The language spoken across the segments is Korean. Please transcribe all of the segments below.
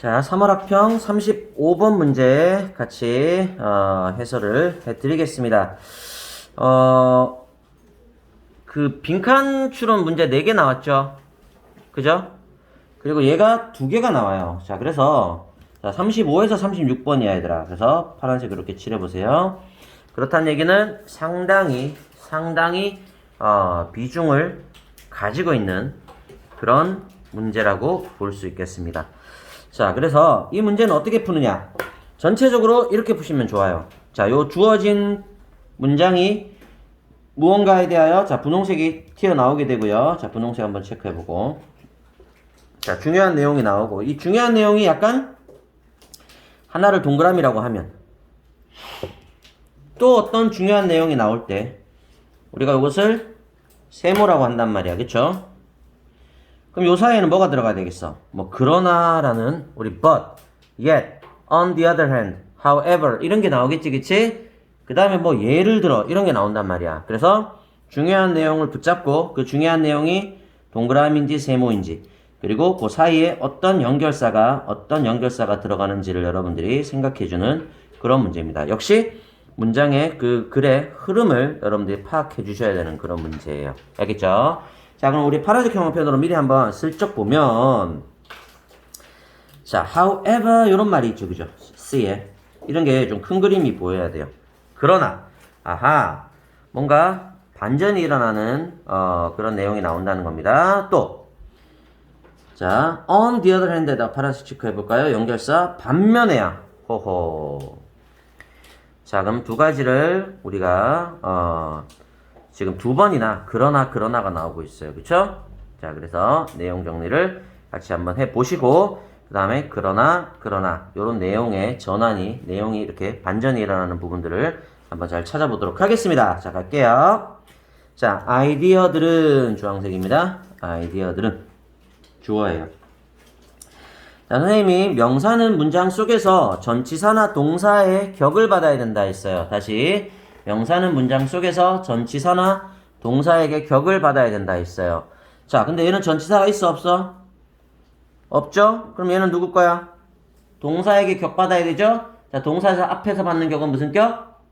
자, 3월 학평 35번 문제 같이 어, 해설을 해드리겠습니다. 어, 그 빈칸 추론 문제 4개 나왔죠? 그죠? 그리고 얘가 두 개가 나와요. 자, 그래서 자, 35에서 36번이야, 얘들아. 그래서 파란색으로 이렇게 칠해보세요. 그렇다는 얘기는 상당히, 상당히 어, 비중을 가지고 있는 그런 문제라고 볼 수 있겠습니다. 자, 그래서 이 문제는 어떻게 푸느냐? 전체적으로 이렇게 푸시면 좋아요. 자, 요 주어진 문장이 무언가에 대하여 자, 분홍색이 튀어나오게 되고요. 자, 분홍색 한번 체크해 보고. 자, 중요한 내용이 나오고. 이 중요한 내용이 약간 하나를 동그라미라고 하면 또 어떤 중요한 내용이 나올 때 우리가 이것을 세모라고 한단 말이야. 그쵸? 그럼 요 사이에는 뭐가 들어가야 되겠어? 뭐 그러나라는 우리 but, yet, on the other hand, however 이런 게 나오겠지, 그치? 그 다음에 뭐 예를 들어 이런 게 나온단 말이야. 그래서 중요한 내용을 붙잡고 그 중요한 내용이 동그라미인지 세모인지 그리고 그 사이에 어떤 연결사가 어떤 연결사가 들어가는지를 여러분들이 생각해주는 그런 문제입니다. 역시 문장의 그 글의 흐름을 여러분들이 파악해 주셔야 되는 그런 문제예요. 알겠죠? 자, 그럼 우리 파란색 형광펜으로 미리 한번 슬쩍 보면 자, however 이런 말이 있죠. 그죠? C에 이런 게 좀 큰 그림이 보여야 돼요. 그러나 아하 뭔가 반전이 일어나는 어, 그런 내용이 나온다는 겁니다. 또 자, on the other hand에다 파란색 체크해 볼까요? 연결사 반면에야 호호 자, 그럼 두 가지를 우리가 어, 지금 두 번이나 그러나 그러나가 나오고 있어요. 그쵸? 자, 그래서 내용 정리를 같이 한번 해 보시고 그 다음에 그러나 그러나 이런 내용의 전환이 내용이 이렇게 반전이 일어나는 부분들을 한번 잘 찾아보도록 하겠습니다. 자, 갈게요. 자, 아이디어들은 주황색입니다. 아이디어들은 주어예요. 자, 선생님이 명사는 문장 속에서 전치사나 동사의 격을 받아야 된다 했어요. 다시 명사는 문장 속에서 전치사나 동사에게 격을 받아야 된다 했어요. 자, 근데 얘는 전치사가 있어 없어? 없죠? 그럼 얘는 누구 거야? 동사에게 격 받아야 되죠? 자, 동사에서 앞에서 받는 격은 무슨 격?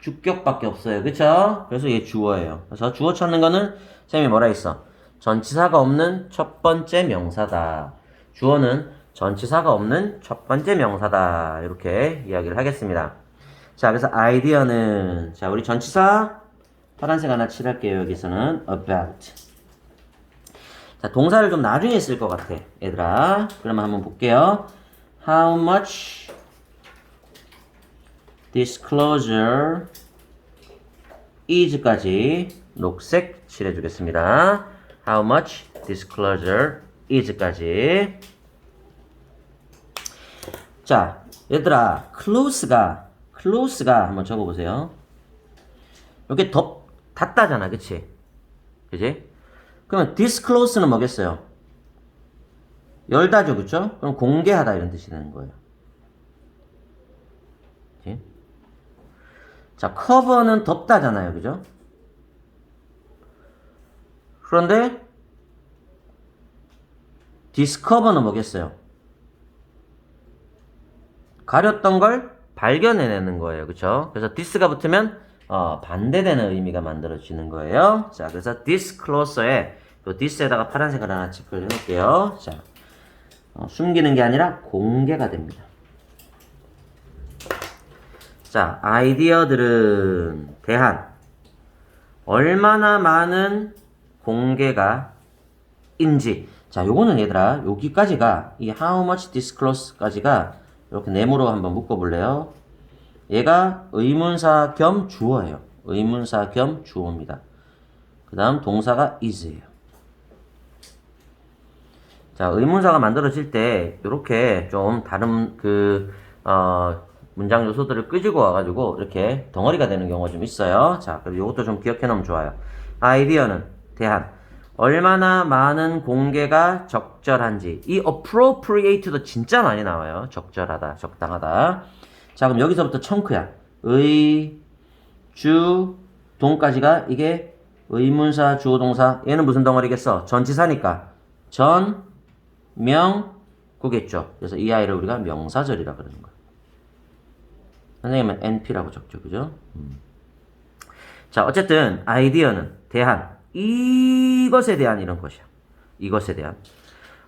주격밖에 없어요. 그쵸? 그래서 얘 주어예요. 그래서 주어 찾는 거는 쌤이 뭐라 했어? 전치사가 없는 첫 번째 명사다. 주어는 전치사가 없는 첫 번째 명사다. 이렇게 이야기를 하겠습니다. 자, 그래서 아이디어는 자, 우리 전치사 파란색 하나 칠할게요. 여기서는 about. 자, 동사를 좀 나중에 쓸 것 같아. 얘들아. 그러면 한번 볼게요. How much disclosure is까지 녹색 칠해 주겠습니다. How much disclosure is까지. 자, 얘들아, close가, close가 한번 적어보세요. 이렇게 덮, 닫다잖아, 그치? 그치? 그러면 disclose는 뭐겠어요? 열다죠, 그쵸? 그럼 공개하다 이런 뜻이 되는 거예요. 그치? 자, cover는 덮다잖아요, 그죠? 그런데 discover는 뭐겠어요? 가렸던 걸 발견해내는 거예요. 그쵸? 그래서 this가 붙으면 어, 반대되는 의미가 만들어지는 거예요. 자, 그래서 disclose에 또 this에다가 파란색을 하나 체크를 해놓을게요. 자, 어, 숨기는 게 아니라 공개가 됩니다. 자, 아이디어들은 대한 얼마나 많은 공개가 인지. 자, 요거는 얘들아, 여기까지가 이 how much disclose까지가 이렇게 네모로 한번 묶어볼래요? 얘가 의문사 겸 주어예요. 의문사 겸 주어입니다. 그 다음 동사가 is예요. 자, 의문사가 만들어질 때 이렇게 좀 다른 그 어, 문장 요소들을 끄지고 와가지고 이렇게 덩어리가 되는 경우가 좀 있어요. 자, 그리고 이것도 좀 기억해 놓으면 좋아요. 아이디어는 대한 얼마나 많은 공개가 적절한지 이 appropriate도 진짜 많이 나와요. 적절하다, 적당하다. 자, 그럼 여기서부터 청크야. 의, 주, 동까지가 이게 의문사, 주어, 동사. 얘는 무슨 덩어리겠어? 전치사니까. 전, 명, 그겠죠. 그래서 이 아이를 우리가 명사절이라 그러는 거예요. 선생님은 NP라고 적죠. 그죠? 음. 자, 어쨌든 아이디어는 대한 이것에 대한 이런 것이야. 이것에 대한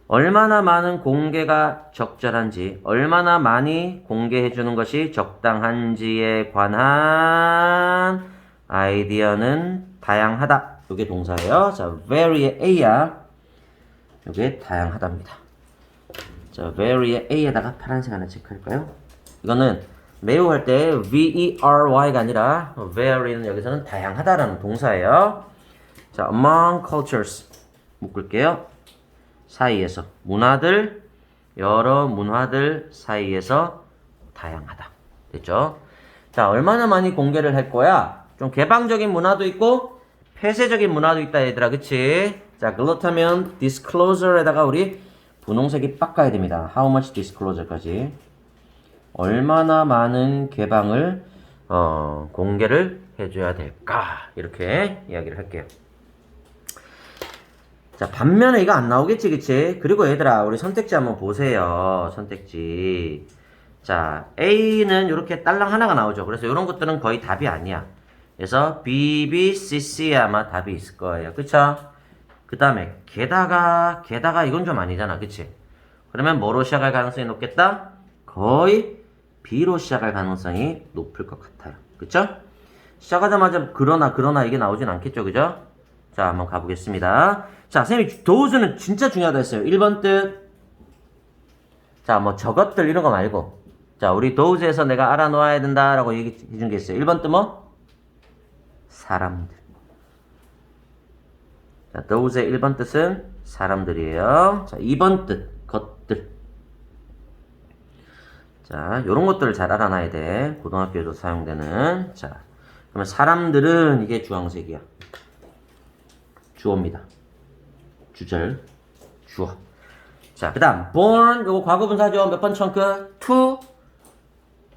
얼마나 많은 공개가 적절한지, 얼마나 많이 공개해 주는 것이 적당한지에 관한 아이디어는 다양하다. 이게 동사예요. 자, very의 a야. 이게 다양하답니다. 자, very의 a에다가 파란색 하나 체크할까요? 이거는 매우 할 때 V-E-R-Y가 아니라 vary는 여기서는 다양하다라는 동사예요. 자, among cultures 묶을게요. 사이에서 문화들 여러 문화들 사이에서 다양하다. 됐죠? 자, 얼마나 많이 공개를 할 거야? 좀 개방적인 문화도 있고 폐쇄적인 문화도 있다 얘들아. 그치? 자, 그렇다면 disclosure에다가 우리 분홍색이 빡가야 됩니다. how much disclosure까지. 얼마나 많은 개방을 어, 공개를 해줘야 될까? 이렇게 이야기를 할게요. 자, 반면에 이거 안 나오겠지, 그치? 그리고 얘들아, 우리 선택지 한번 보세요. 선택지. 자, A는 이렇게 딸랑 하나가 나오죠. 그래서 이런 것들은 거의 답이 아니야. 그래서 B, B, C, C에 아마 답이 있을 거예요. 그쵸? 그 다음에, 게다가, 게다가 이건 좀 아니잖아. 그치? 그러면 뭐로 시작할 가능성이 높겠다? 거의 B로 시작할 가능성이 높을 것 같아요. 그쵸? 시작하자마자 그러나, 그러나 이게 나오진 않겠죠. 그죠? 자, 한번 가보겠습니다. 자, 선생님이 도우즈는 진짜 중요하다 했어요. 1번 뜻. 자, 뭐 저것들 이런 거 말고. 자, 우리 도우즈에서 내가 알아놓아야 된다라고 얘기해 준 게 있어요. 1번 뜻 뭐? 사람들. 자, 도우즈의 1번 뜻은 사람들이에요. 자, 2번 뜻, 것들. 자, 요런 것들을 잘 알아놔야 돼. 고등학교에도 사용되는. 자, 그러면 사람들은 이게 주황색이야. 주어입니다. 주절, 주어. 자, 그 다음, born, 요거 과거분사죠. 몇 번 청크? to,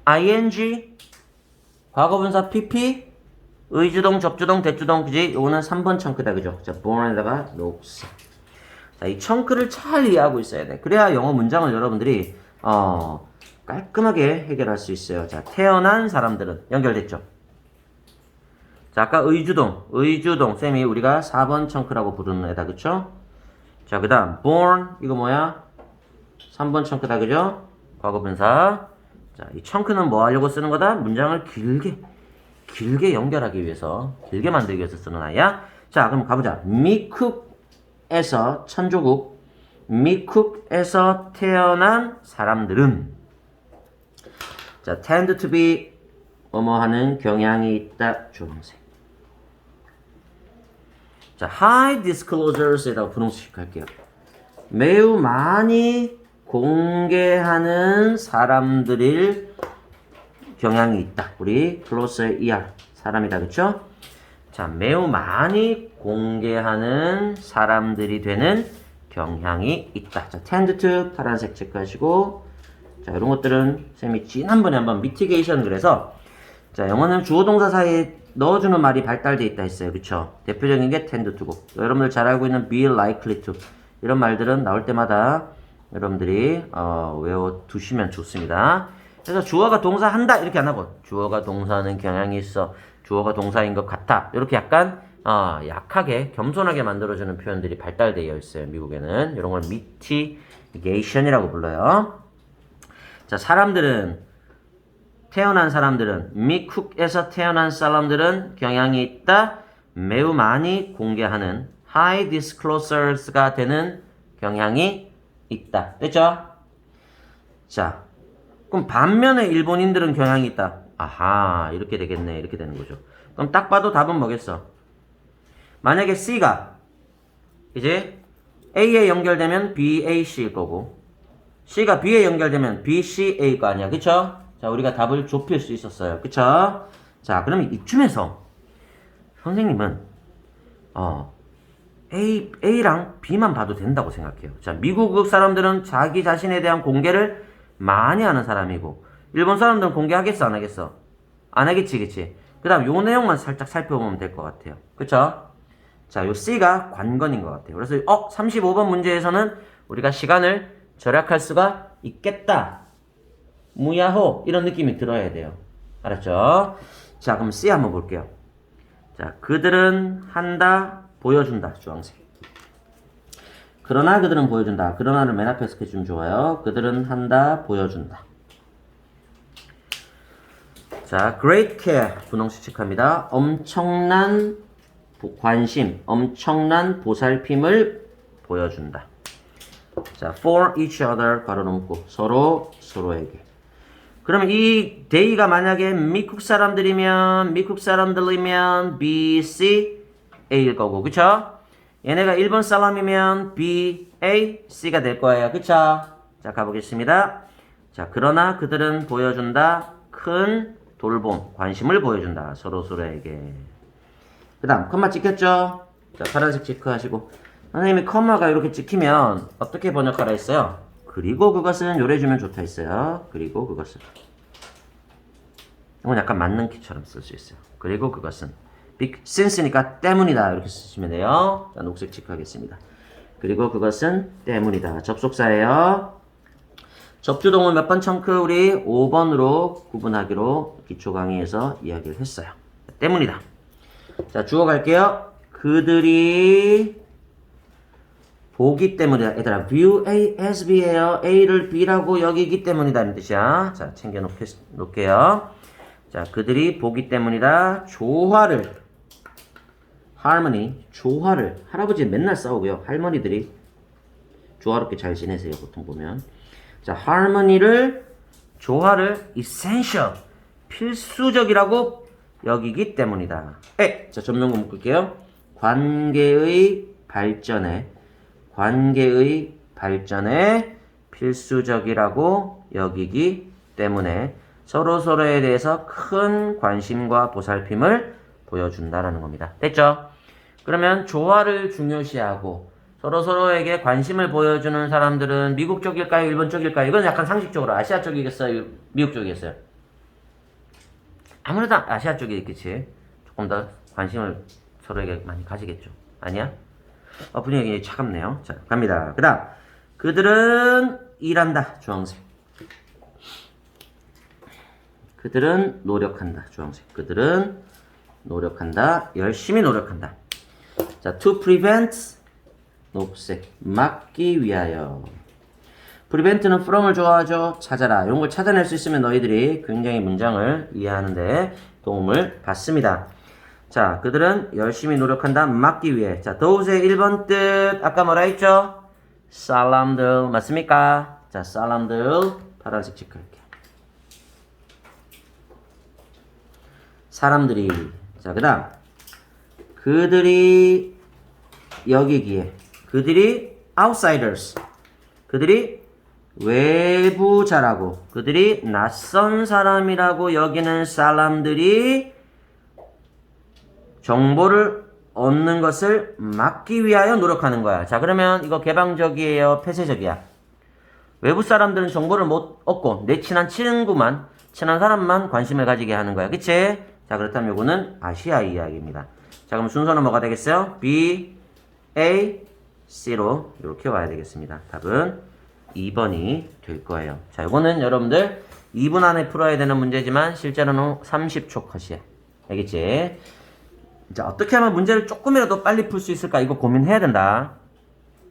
ing, 과거분사 pp, 의주동, 접주동, 대주동, 그지? 요거는 3번 청크다, 그죠? 자, born에다가 녹색. 자, 이 청크를 잘 이해하고 있어야 돼. 그래야 영어 문장을 여러분들이, 어, 깔끔하게 해결할 수 있어요. 자, 태어난 사람들은 연결됐죠? 자, 아까 의주동, 의주동, 쌤이 우리가 4번 청크라고 부르는 애다, 그쵸? 자, 그 다음, born, 이거 뭐야? 3번 청크다, 그죠? 과거분사. 자, 이 청크는 뭐 하려고 쓰는 거다? 문장을 길게, 길게 연결하기 위해서, 길게 만들기 위해서 쓰는 아이야. 자, 그럼 가보자. 미쿡에서, 천조국, 미쿡에서 태어난 사람들은, 자, tend to be, 뭐뭐 하는 경향이 있다, 주황색. 자, high disclosures에다가 분홍색 할게요. 매우 많이 공개하는 사람들일 경향이 있다. 우리 closer er 사람이다, 그쵸? 자, 매우 많이 공개하는 사람들이 되는 경향이 있다. 자, tend to 파란색 체크하시고 자, 이런 것들은 쌤이 지난번에 한번 미티게이션 그래서 자, 영어는 주어 동사 사이에 넣어주는 말이 발달돼 있다 했어요. 그쵸? 대표적인 게 tend to고. 여러분들 잘 알고 있는 be likely to. 이런 말들은 나올 때마다 여러분들이, 어, 외워두시면 좋습니다. 그래서 주어가 동사 한다. 이렇게 안 하고, 주어가 동사하는 경향이 있어. 주어가 동사인 것 같아. 이렇게 약간, 어, 약하게, 겸손하게 만들어주는 표현들이 발달되어 있어요. 미국에는. 이런 걸 mitigation이라고 불러요. 자, 사람들은 태어난 사람들은 미쿡에서 태어난 사람들은 경향이 있다. 매우 많이 공개하는 high disclosures가 되는 경향이 있다. 됐죠? 자, 그럼 반면에 일본인들은 경향이 있다. 아하, 이렇게 되겠네. 이렇게 되는 거죠. 그럼 딱 봐도 답은 뭐겠어? 만약에 C가 이제 A에 연결되면 BAC일 거고 C가 B에 연결되면 BCA가 아니야. 그쵸? 자, 우리가 답을 좁힐 수 있었어요. 그쵸? 자, 그러면 이쯤에서 선생님은, 어, A, A랑 B만 봐도 된다고 생각해요. 자, 미국 사람들은 자기 자신에 대한 공개를 많이 하는 사람이고, 일본 사람들은 공개하겠어, 안 하겠어? 안 하겠지, 그치? 그 다음 요 내용만 살짝 살펴보면 될 것 같아요. 그쵸? 자, 요 C가 관건인 것 같아요. 그래서, 어, 35번 문제에서는 우리가 시간을 절약할 수가 있겠다. 무야호 이런 느낌이 들어야 돼요. 알았죠? 자, 그럼 C 한번 볼게요. 자, 그들은 한다, 보여준다. 주황색. 그러나 그들은 보여준다. 그러나를 맨 앞에 스케치면 좋아요. 그들은 한다, 보여준다. 자, great care 분홍색 체크합니다. 엄청난 보- 관심, 엄청난 보살핌을 보여준다. 자, for each other 바로 넘고 서로 서로에게. 그러면 이 day가 만약에 미국 사람들이면 미국 사람들이면 B, C, A일 거고, 그쵸? 얘네가 일본 사람이면 B, A, C가 될 거예요, 그쵸? 자, 가보겠습니다. 자, 그러나 그들은 보여준다 큰 돌봄, 관심을 보여준다 서로 서로에게. 그 다음 컴마 찍혔죠? 자 파란색 체크하시고 선생님이 컴마가 이렇게 찍히면 어떻게 번역하라 했어요? 그리고 그것은 요래 주면 좋다 했어요. 그리고 그것은. 이건 약간 맞는 키처럼 쓸 수 있어요. 그리고 그것은 빅 since니까 때문이다. 이렇게 쓰시면 돼요. 자 녹색 체크하겠습니다. 그리고 그것은 때문이다. 접속사예요. 접두동을 몇 번 청크 우리 5번으로 구분하기로 기초 강의에서 이야기를 했어요. 때문이다. 자, 주어 갈게요. 그들이 보기 때문이다. 얘들아, view A as B예요. A를 B라고 여기기 때문이다. 는 뜻이야. 자, 챙겨 놓을게요. 자, 그들이 보기 때문이다. 조화를, harmony, 조화를. 할아버지 맨날 싸우고요. 할머니들이 조화롭게 잘 지내세요. 보통 보면. 자, harmony를, 조화를 essential, 필수적이라고 여기기 때문이다. 에, 자 전명구 묶을게요. 관계의 발전에 관계의 발전에 필수적이라고 여기기 때문에 서로 서로에 대해서 큰 관심과 보살핌을 보여준다라는 겁니다. 됐죠? 그러면 조화를 중요시하고 서로 서로에게 관심을 보여주는 사람들은 미국 쪽일까요? 일본 쪽일까요? 이건 약간 상식적으로 아시아 쪽이겠어요? 미국 쪽이겠어요? 아무래도 아시아 쪽이 있겠지. 조금 더 관심을 서로에게 많이 가지겠죠. 아니야? 어, 분위기 차갑네요. 자, 갑니다. 그 다음. 그들은 일한다. 주황색. 그들은 노력한다. 주황색. 그들은 노력한다. 열심히 노력한다. 자, to prevent. 녹색. 막기 위하여. prevent는 from을 좋아하죠. 찾아라. 이런 걸 찾아낼 수 있으면 너희들이 굉장히 문장을 이해하는데 도움을 받습니다. 자, 그들은 열심히 노력한다. 막기 위해. 자, those의 1번 뜻. 아까 뭐라 했죠? 사람들. 맞습니까? 자, 사람들. 파란색 체크할게요. 사람들이. 자, 그 다음. 그들이 여기기에. 그들이 outsiders. 그들이 외부자라고 그들이 낯선 사람이라고 여기는 사람들이 정보를 얻는 것을 막기 위하여 노력하는 거야. 자, 그러면 이거 개방적이에요? 폐쇄적이야? 외부 사람들은 정보를 못 얻고 내 친한 친구만, 친한 사람만 관심을 가지게 하는 거야. 그치? 자, 그렇다면 이거는 아시아 이야기입니다. 자, 그럼 순서는 뭐가 되겠어요? B, A, C로 이렇게 와야 되겠습니다. 답은 2번이 될 거예요. 자, 이거는 여러분들 2분 안에 풀어야 되는 문제지만 실제로는 30초 컷이야. 알겠지? 자, 어떻게 하면 문제를 조금이라도 빨리 풀 수 있을까? 이거 고민해야 된다.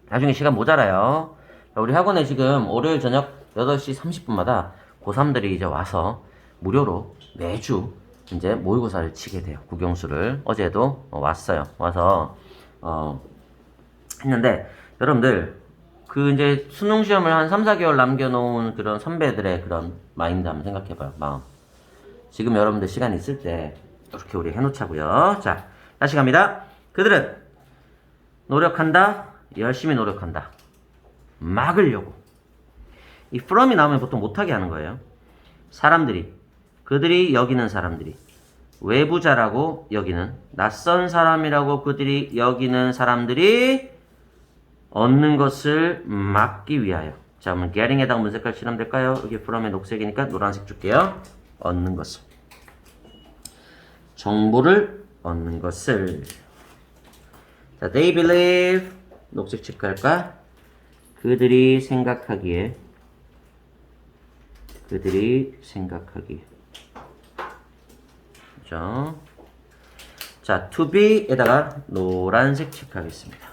나중에 시간 모자라요. 자, 우리 학원에 지금 월요일 저녁 8시 30분마다 고3들이 이제 와서 무료로 매주 이제 모의고사를 치게 돼요. 국영수를. 어제도 어, 왔어요. 와서, 어, 했는데, 여러분들, 그 이제 수능 시험을 한 3, 4개월 남겨 놓은 그런 선배들의 그런 마인드 한번 생각해 봐요. 마음. 지금 여러분들 시간 있을 때 이렇게 우리 해 놓자고요. 자, 다시 갑니다. 그들은 노력한다, 열심히 노력한다. 막으려고. 이 from이 나오면 보통 못하게 하는 거예요. 사람들이, 그들이 여기는 사람들이, 외부자라고 여기는, 낯선 사람이라고 그들이 여기는 사람들이 얻는 것을 막기 위하여. 자, 그러면 getting에다가 무슨 색깔 칠하면 될까요? 여기 from의 녹색이니까 노란색 줄게요. 얻는 것을. 정보를 얻는 것을. 자, they believe 녹색 체크할까? 그들이 생각하기에 그들이 생각하기에 그죠? 자, to be에다가 노란색 체크하겠습니다.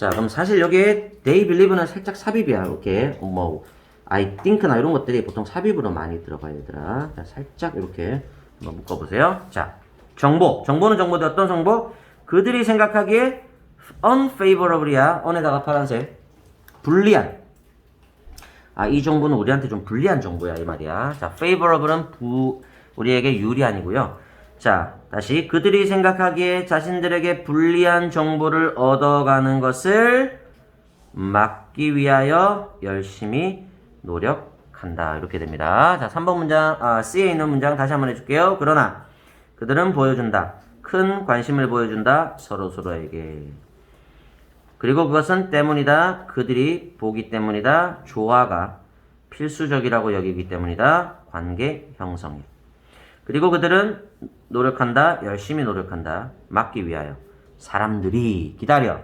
자, 그럼 사실 여기에 they believe는 살짝 삽입이야. 이렇게 뭐 I think나 이런 것들이 보통 삽입으로 많이 들어가요, 얘들아. 자, 살짝 이렇게 한번 묶어보세요. 자, 정보. 정보는 정보인데 어떤 정보? 그들이 생각하기에 unfavorable이야. on에다가 파란색. 불리한. 아, 이 정보는 우리한테 좀 불리한 정보야, 이 말이야. 자, favorable은 부, 우리에게 유리한이고요. 자, 다시 그들이 생각하기에 자신들에게 불리한 정보를 얻어가는 것을 막기 위하여 열심히 노력한다. 이렇게 됩니다. 자, 3번 문장, 아, C에 있는 문장 다시 한번 해줄게요. 그러나 그들은 보여준다. 큰 관심을 보여준다. 서로 서로에게. 그리고 그것은 때문이다. 그들이 보기 때문이다. 조화가 필수적이라고 여기기 때문이다. 관계 형성이. 그리고 그들은 노력한다. 열심히 노력한다. 막기 위하여. 사람들이 기다려.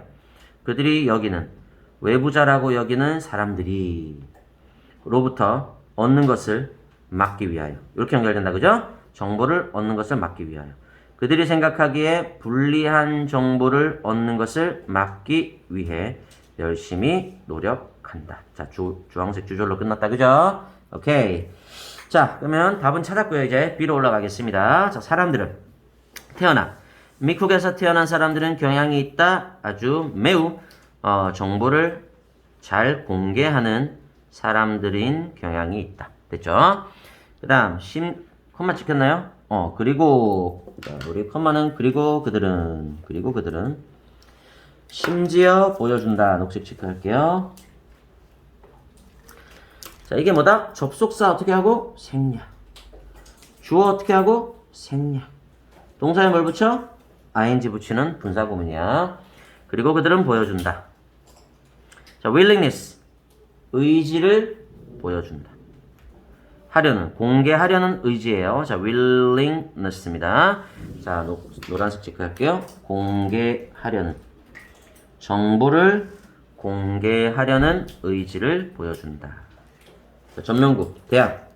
그들이 여기는 외부자라고 여기는 사람들이 로부터 얻는 것을 막기 위하여. 이렇게 연결된다. 그죠? 정보를 얻는 것을 막기 위하여. 그들이 생각하기에 불리한 정보를 얻는 것을 막기 위해 열심히 노력한다. 자, 주, 주황색 주절로 끝났다. 그죠? 오케이. 자, 그러면 답은 찾았고요. 이제 B로 올라가겠습니다. 자, 사람들은 태어나. 미국에서 태어난 사람들은 경향이 있다. 아주 매우 어, 정보를 잘 공개하는 사람들인 경향이 있다. 됐죠? 그 다음, 심, 콤마 찍혔나요? 어, 그리고, 자, 우리 컴마는 그리고 그들은, 그리고 그들은, 심지어 보여준다. 녹색 체크할게요. 자, 이게 뭐다? 접속사 어떻게 하고? 생략. 주어 어떻게 하고? 생략. 동사에 뭘 붙여? ing 붙이는 분사구문이야. 그리고 그들은 보여준다. 자, willingness. 의지를 보여준다. 하려는, 공개하려는 의지예요. 자, willingness입니다. 자, 노, 노란색 체크할게요. 공개하려는. 정보를 공개하려는 의지를 보여준다. 자, 전명국, 대학.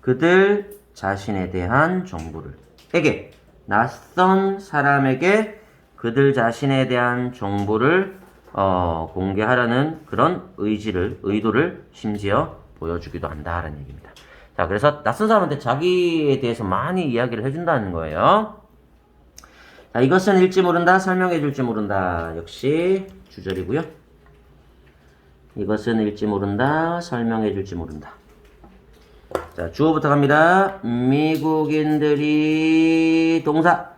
그들 자신에 대한 정보를. 에게, 낯선 사람에게 그들 자신에 대한 정보를 어, 공개하려는 그런 의지를, 의도를 심지어 보여주기도 한다라는 얘기입니다. 자, 그래서 낯선 사람한테 자기에 대해서 많이 이야기를 해준다는 거예요. 자, 이것은 읽지 모른다, 설명해 줄지 모른다. 역시 주절이고요. 이것은 읽지 모른다, 설명해 줄지 모른다. 자, 주어부터 갑니다. 미국인들이 동사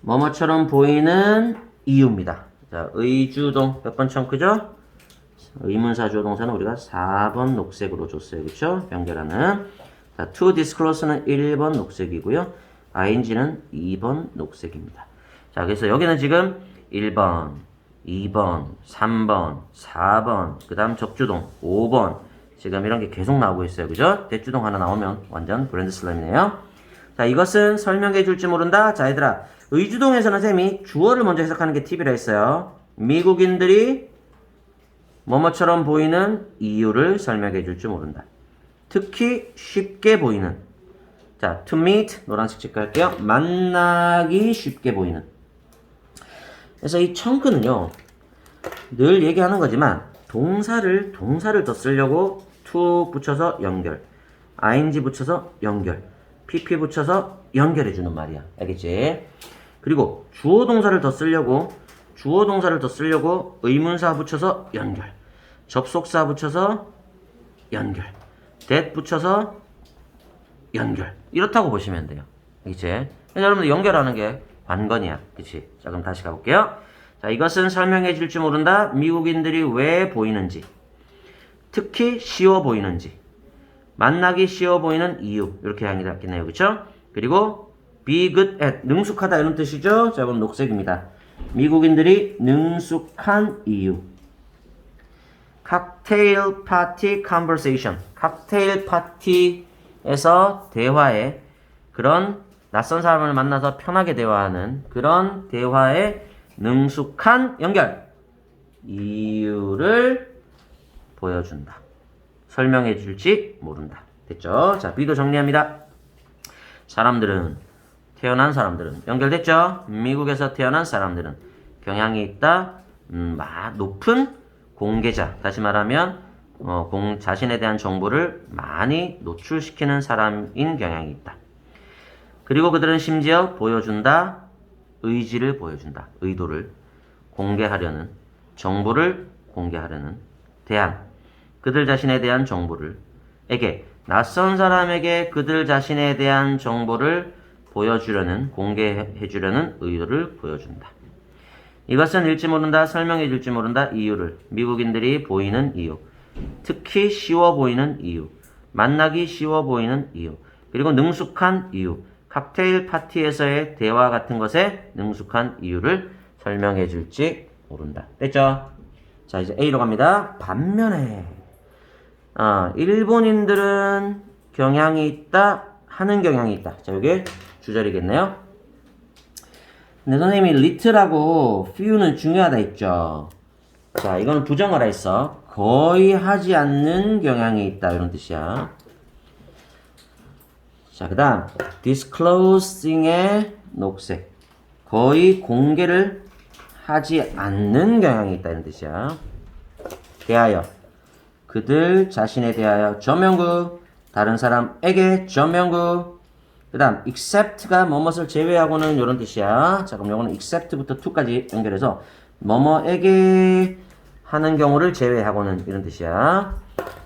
뭐뭐처럼 보이는 이유입니다. 자, 의주동 몇 번 청크죠? 의문사 주어 동사는 우리가 4번 녹색으로 줬어요. 그렇죠? 연결하는. 자, to disclose는 1번 녹색이고요. ing는 2번 녹색입니다. 자, 그래서 여기는 지금 1번, 2번, 3번, 4번, 그 다음 적주동 5번. 지금 이런 게 계속 나오고 있어요. 그죠? 대주동 하나 나오면 완전 브랜드 슬럼이네요. 자, 이것은 설명해 줄지 모른다. 자, 얘들아. 의주동에서는 쌤이 주어를 먼저 해석하는 게 팁이라 했어요. 미국인들이 뭐뭐처럼 보이는 이유를 설명해 줄지 모른다. 특히 쉽게 보이는. 자, to meet 노란색 체크할게요. 만나기 쉽게 보이는. 그래서 이 청크는요. 늘 얘기하는 거지만 동사를 동사를 더 쓰려고 to 붙여서 연결. ing 붙여서 연결. pp 붙여서 연결해 주는 말이야. 알겠지? 그리고 주어 동사를 더 쓰려고 주어 동사를 더 쓰려고 의문사 붙여서 연결. 접속사 붙여서 연결. that 붙여서 연결. 이렇다고 보시면 돼요. 이제 여러분들 연결하는 게 관건이야. 그치? 자, 그럼 다시 가볼게요. 자, 이것은 설명해 줄지 모른다. 미국인들이 왜 보이는지. 특히 쉬워 보이는지. 만나기 쉬워 보이는 이유. 이렇게 향이 닿겠네요. 그쵸? 그리고 be good at. 능숙하다 이런 뜻이죠? 자, 그럼 녹색입니다. 미국인들이 능숙한 이유. 칵테일 파티 컨버세이션. 칵테일 파티에서 대화에 그런 낯선 사람을 만나서 편하게 대화하는 그런 대화에 능숙한 연결 이유를 보여준다. 설명해 줄지 모른다. 됐죠? 자, B도 정리합니다. 사람들은 태어난 사람들은 연결됐죠? 미국에서 태어난 사람들은 경향이 있다. 음, 마, 높은 공개자. 다시 말하면 어, 공, 자신에 대한 정보를 많이 노출시키는 사람인 경향이 있다. 그리고 그들은 심지어 보여준다. 의지를 보여준다. 의도를 공개하려는 정보를 공개하려는 대안. 그들 자신에 대한 정보를 에게 낯선 사람에게 그들 자신에 대한 정보를 보여주려는 공개해 주려는 의도를 보여준다. 이것은 읽지 모른다, 설명해 줄지 모른다, 이유를 미국인들이 보이는 이유, 특히 쉬워 보이는 이유, 만나기 쉬워 보이는 이유, 그리고 능숙한 이유, 칵테일 파티에서의 대화 같은 것에 능숙한 이유를 설명해 줄지 모른다. 됐죠? 자, 이제 A로 갑니다. 반면에 아, 일본인들은 경향이 있다, 하는 경향이 있다. 자, 이게 주절이겠네요. 근데 선생님이 little하고 few는 중요하다 했죠. 자, 이거는 부정어라 했어. 거의 하지 않는 경향이 있다. 이런 뜻이야. 자, 그 다음, disclosing의 녹색. 거의 공개를 하지 않는 경향이 있다. 이런 뜻이야. 대하여. 그들 자신에 대하여 전명구. 다른 사람에게 전명구. 그 다음, except가 뭐뭇을 제외하고는 이런 뜻이야. 자, 그럼 요거는 except부터 to까지 연결해서 뭐뭐에게 하는 경우를 제외하고는 이런 뜻이야.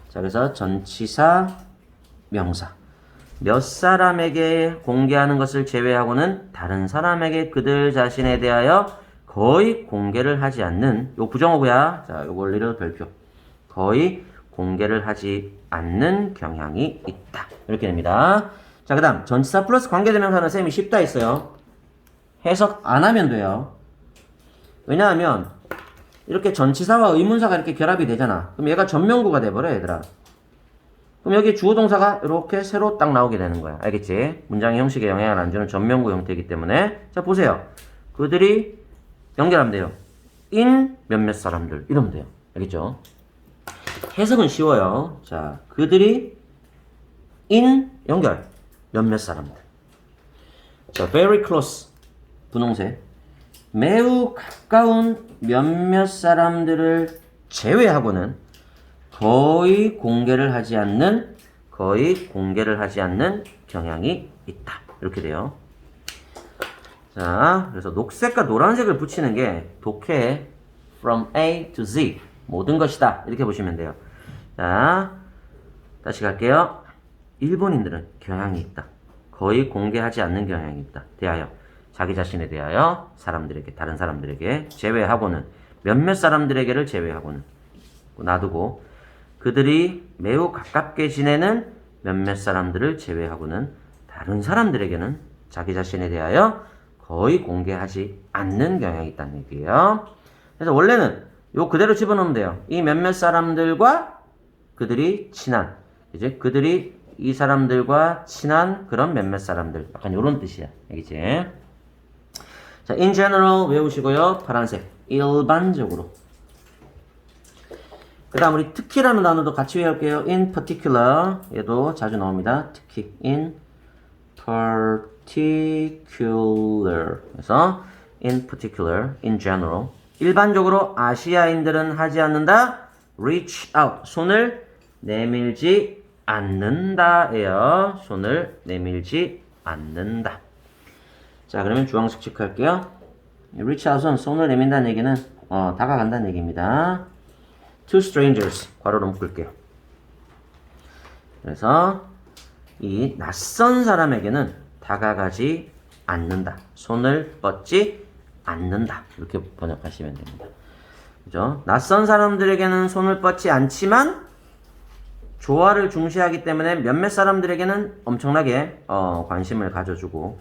자, 그래서 전치사, 명사. 몇 사람에게 공개하는 것을 제외하고는 다른 사람에게 그들 자신에 대하여 거의 공개를 하지 않는 요 부정어구야. 자, 요 원리를 별표. 거의 공개를 하지 않는 경향이 있다. 이렇게 됩니다. 자, 그 다음 전치사 플러스 관계대명사는 쌤이 쉽다 했어요. 해석 안 하면 돼요. 왜냐하면 이렇게 전치사와 의문사가 이렇게 결합이 되잖아. 그럼 얘가 전명구가 돼버려 얘들아. 그럼 여기 주어 동사가 이렇게 새로 딱 나오게 되는 거야. 알겠지? 문장의 형식에 영향을 안 주는 전명구 형태이기 때문에 자 보세요. 그들이 연결하면 돼요. in 몇몇 사람들 이러면 돼요. 알겠죠? 해석은 쉬워요. 자, 그들이 in 연결 몇몇 사람들. 자, very close 분홍색 매우 가까운 몇몇 사람들을 제외하고는 거의 공개를 하지 않는 거의 공개를 하지 않는 경향이 있다. 이렇게 돼요. 자, 그래서 녹색과 노란색을 붙이는 게 독해 from A to Z 모든 것이다. 이렇게 보시면 돼요. 자, 다시 갈게요. 일본인들은 경향이 있다. 거의 공개하지 않는 경향이 있다. 대하여 자기 자신에 대하여 사람들에게 다른 사람들에게 제외하고는 몇몇 사람들에게를 제외하고는 놔두고 그들이 매우 가깝게 지내는 몇몇 사람들을 제외하고는 다른 사람들에게는 자기 자신에 대하여 거의 공개하지 않는 경향이 있다는 얘기예요. 그래서 원래는 요 그대로 집어넣으면 돼요. 이 몇몇 사람들과 그들이 친한 이제 그들이 이 사람들과 친한 그런 몇몇 사람들 약간 요런 뜻이야. 알겠지? 자, in general 외우시고요. 파란색. 일반적으로. 그 다음 우리 특히라는 단어도 같이 외울게요. in particular. 얘도 자주 나옵니다. 특히. in particular. 그래서 in particular, in general. 일반적으로 아시아인들은 하지 않는다. reach out. 손을 내밀지 않는다예요. 손을 내밀지 않는다. 자, 그러면 주황색 체크할게요. reach out은 손을 내민다는 얘기는 어, 다가간다는 얘기입니다. To strangers 괄호로 묶을게요. 그래서 이 낯선 사람에게는 다가가지 않는다. 손을 뻗지 않는다. 이렇게 번역하시면 됩니다. 그죠? 낯선 사람들에게는 손을 뻗지 않지만 조화를 중시하기 때문에 몇몇 사람들에게는 엄청나게 어, 관심을 가져주고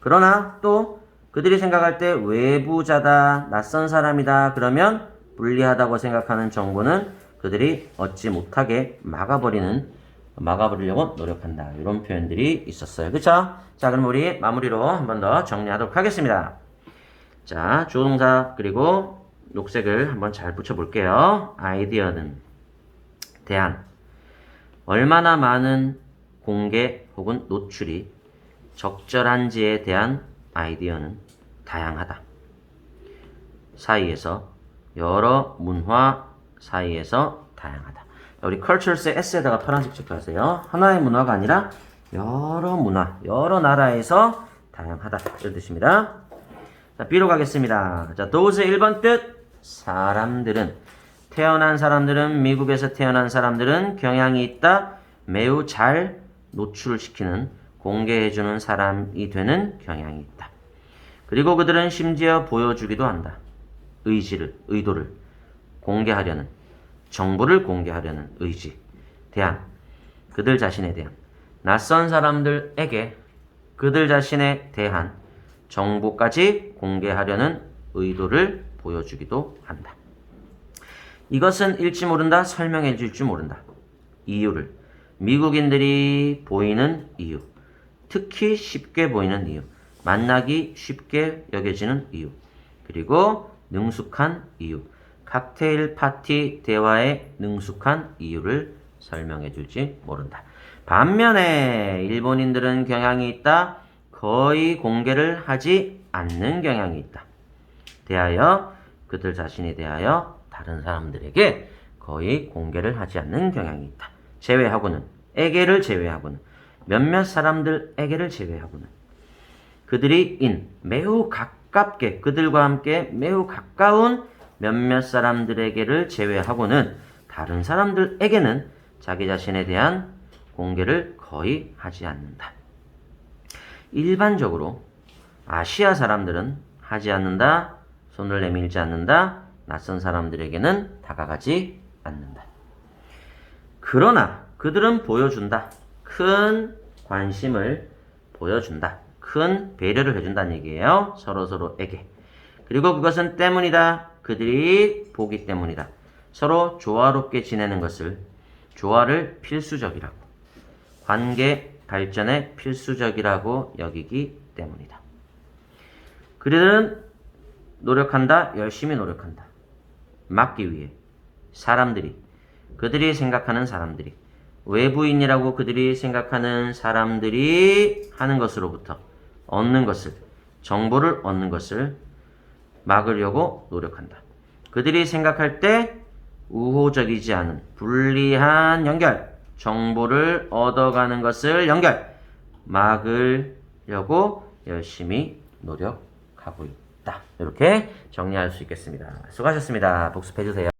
그러나 또 그들이 생각할 때 외부자다, 낯선 사람이다 그러면 불리하다고 생각하는 정보는 그들이 얻지 못하게 막아버리는 막아버리려고 노력한다. 이런 표현들이 있었어요. 그쵸? 자, 그럼 우리 마무리로 한 번 더 정리하도록 하겠습니다. 자, 주동사 그리고 녹색을 한번 잘 붙여볼게요. 아이디어는 대안. 얼마나 많은 공개 혹은 노출이 적절한지에 대한 아이디어는 다양하다. 사이에서 여러 문화 사이에서 다양하다. 우리 cultures의 S에다가 파란색 체크하세요. 하나의 문화가 아니라 여러 문화, 여러 나라에서 다양하다. 이런 뜻입니다. 자, B로 가겠습니다. 자, those의 1번 뜻. 사람들은 태어난 사람들은 미국에서 태어난 사람들은 경향이 있다. 매우 잘 노출시키는 공개해주는 사람이 되는 경향이 있다. 그리고 그들은 심지어 보여주기도 한다. 의지를, 의도를 공개하려는, 정보를 공개하려는 의지, 대한, 그들 자신에 대한, 낯선 사람들에게 그들 자신에 대한 정보까지 공개하려는 의도를 보여주기도 한다. 이것은 읽지 모른다, 설명해 줄줄 모른다. 이유를. 미국인들이 보이는 이유. 특히 쉽게 보이는 이유. 만나기 쉽게 여겨지는 이유. 그리고 능숙한 이유. 칵테일 파티 대화에 능숙한 이유를 설명해 줄지 모른다. 반면에 일본인들은 경향이 있다. 거의 공개를 하지 않는 경향이 있다. 대하여 그들 자신에 대하여 다른 사람들에게 거의 공개를 하지 않는 경향이 있다. 제외하고는 에게를 제외하고는 몇몇 사람들에게를 제외하고는 그들이 인 매우 가깝게 그들과 함께 매우 가까운 몇몇 사람들에게를 제외하고는 다른 사람들에게는 자기 자신에 대한 공개를 거의 하지 않는다. 일반적으로 아시아 사람들은 하지 않는다, 손을 내밀지 않는다, 낯선 사람들에게는 다가가지 않는다. 그러나 그들은 보여준다. 큰 관심을 보여준다. 큰 배려를 해준다는 얘기예요. 서로서로에게. 그리고 그것은 때문이다. 그들이 보기 때문이다. 서로 조화롭게 지내는 것을 조화를 필수적이라고. 관계 발전에 필수적이라고 여기기 때문이다. 그들은 노력한다. 열심히 노력한다. 막기 위해. 사람들이. 그들이 생각하는 사람들이. 외부인이라고 그들이 생각하는 사람들이 하는 것으로부터 얻는 것을, 정보를 얻는 것을 막으려고 노력한다. 그들이 생각할 때 우호적이지 않은 불리한 연결, 정보를 얻어가는 것을 연결, 막으려고 열심히 노력하고 있다. 이렇게 정리할 수 있겠습니다. 수고하셨습니다. 복습해 주세요.